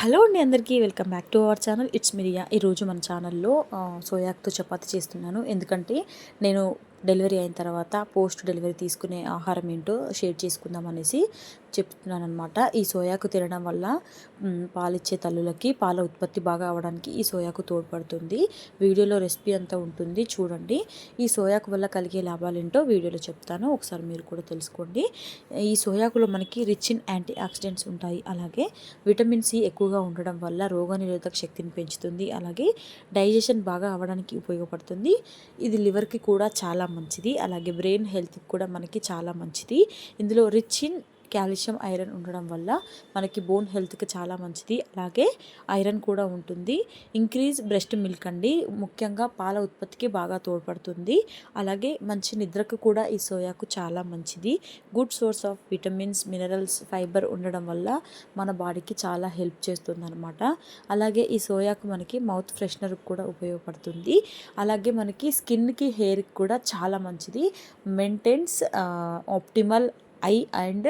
Hello అండి అందరికీ welcome back to our channel. It's Miriya. ఈరోజు మన ఛానల్లో సోయాక్తో చపాతి చేస్తున్నాను. ఎందుకంటే నేను డెలివరీ అయిన తర్వాత పోస్ట్ డెలివరీ తీసుకునే ఆహారం ఏంటో షేర్ చేసుకుందాం అనేసి చెప్తున్నాను అనమాట ఈ సోయాకు తినడం వల్ల పాలిచ్చే తల్లులకి పాల ఉత్పత్తి బాగా అవడానికి ఈ సోయాకు తోడ్పడుతుంది. వీడియోలో రెసిపీ అంతా ఉంటుంది చూడండి. ఈ సోయాకు వల్ల కలిగే లాభాలు ఏంటో వీడియోలో చెప్తాను. ఒకసారి మీరు కూడా తెలుసుకోండి. ఈ సోయాకులో మనకి రిచ్ ఇన్ యాంటీ ఆక్సిడెంట్స్ ఉంటాయి. అలాగే విటమిన్ సి ఎక్కువగా ఉండడం వల్ల రోగనిరోధక శక్తిని పెంచుతుంది. అలాగే డైజెషన్ బాగా అవ్వడానికి ఉపయోగపడుతుంది. ఇది లివర్కి కూడా చాలా మంచిది. అలాగే బ్రెయిన్ హెల్త్కి కూడా మనకి చాలా మంచిది. ఇందులో రిచ్ ఇన్ కాల్షియం ఐరన్ ఉండడం వల్ల మనకి బోన్ హెల్త్కి చాలా మంచిది. అలాగే ఐరన్ కూడా ఉంటుంది. ఇంక్రీజ్ బ్రెస్ట్ మిల్క్ అండి. ముఖ్యంగా పాల ఉత్పత్తికి బాగా తోడ్పడుతుంది. అలాగే మంచి నిద్రకు కూడా ఈ సోయాకు చాలా మంచిది. Good source of vitamins minerals fibre ఉండడం వల్ల మన బాడీకి చాలా హెల్ప్ చేస్తుంది అనమాట అలాగే ఈ సోయాకు మనకి మౌత్ ఫ్రెషనర్ కూడా ఉపయోగపడుతుంది. అలాగే మనకి స్కిన్కి హెయిర్కి కూడా చాలా మంచిది. Maintains optimal eye and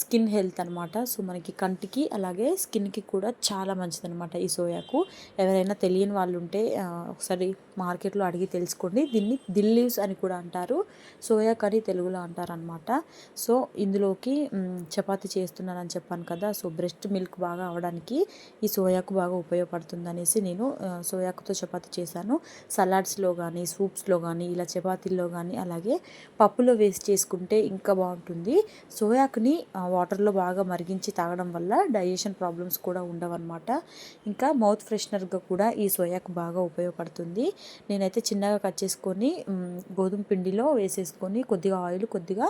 skin health అనమాట సో మనకి కంటికి అలాగే స్కిన్కి కూడా చాలా మంచిదనమాట ఈ సోయాకు. ఎవరైనా తెలియని వాళ్ళు ఉంటే ఒకసారి మార్కెట్లో అడిగి తెలుసుకోండి. దీన్ని దిల్ లీవ్స్ అని కూడా అంటారు. సోయా కర్రీ తెలుగులో అంటారనమాట సో ఇందులోకి చపాతి చేస్తున్నానని చెప్పాను కదా సో బ్రెస్ట్ మిల్క్ బాగా అవడానికి ఈ సోయాకు బాగా ఉపయోగపడుతుంది అనేసి నేను సోయాకుతో చపాతి చేశాను. సలాడ్స్లో కానీ సూప్స్లో కానీ ఇలా చపాతీల్లో కానీ అలాగే పప్పులో వేస్ట్ చేసుకుంటే ఇంకా బాగుంటుంది. సోయాకుని వాటర్లో బాగా మరిగించి తాగడం వల్ల డైజెషన్ ప్రాబ్లమ్స్ కూడా ఉండవన్నమాట. ఇంకా మౌత్ ఫ్రెషనర్గా కూడా ఈ సోయాకు బాగా ఉపయోగపడుతుంది. నేనైతే చిన్నగా కట్ చేసుకొని గోధుమ పిండిలో వేసేసుకొని కొద్దిగా ఆయిల్ కొద్దిగా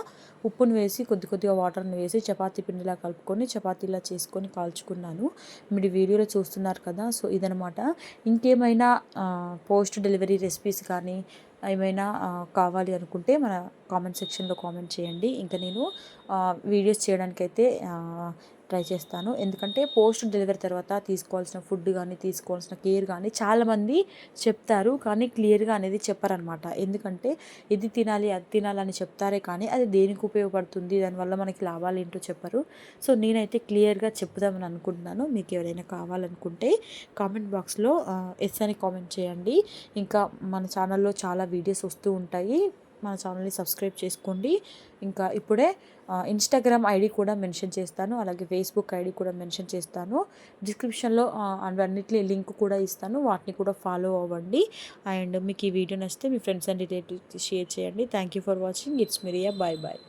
ఉప్పును వేసి కొద్ది కొద్దిగా వాటర్ని వేసి చపాతీ పిండిలా కలుపుకొని చపాతీలా చేసుకొని కాల్చుకున్నాను. మీరు వీడియోలో చూస్తున్నారు కదా సో ఇదనమాట ఇంకేమైనా పోస్ట్ డెలివరీ రెసిపీస్ కానీ ఏమైనా కావాలి అనుకుంటే మన కామెంట్ సెక్షన్లో కామెంట్ చేయండి. ఇంకా నేను వీడియోస్ చేయడానికైతే ట్రై చేస్తాను. ఎందుకంటే పోస్ట్ డెలివరీ తర్వాత తీసుకోవాల్సిన ఫుడ్ కానీ తీసుకోవాల్సిన కేర్ కానీ చాలామంది చెప్తారు. కానీ క్లియర్గా అనేది చెప్పారనమాట ఎందుకంటే ఇది తినాలి అది తినాలని చెప్తారే కానీ అది దేనికి ఉపయోగపడుతుంది దానివల్ల మనకి లాభాలు ఏంటో చెప్పరు. సో నేనైతే క్లియర్గా చెప్పుదామని అనుకుంటున్నాను. మీకు ఎవరైనా కావాలనుకుంటే కామెంట్ బాక్స్లో ఎస్ అని కామెంట్ చేయండి. ఇంకా మన ఛానల్లో చాలా వీడియోస్ వస్తూ ఉంటాయి. మన ఛానల్ని సబ్స్క్రైబ్ చేసుకోండి. ఇంకా ఇప్పుడే ఇన్స్టాగ్రామ్ ఐడి కూడా మెన్షన్ చేస్తాను. అలాగే ఫేస్బుక్ ఐడి కూడా మెన్షన్ చేస్తాను. డిస్క్రిప్షన్లో అవన్నిటి లింక్ కూడా ఇస్తాను. వాటిని కూడా ఫాలో అవ్వండి. అండ్ మీకు ఈ వీడియో నచ్చితే మీ ఫ్రెండ్స్ అండ్ రిలేటివ్స్ షేర్ చేయండి. Thank you for watching it's Miriya bye bye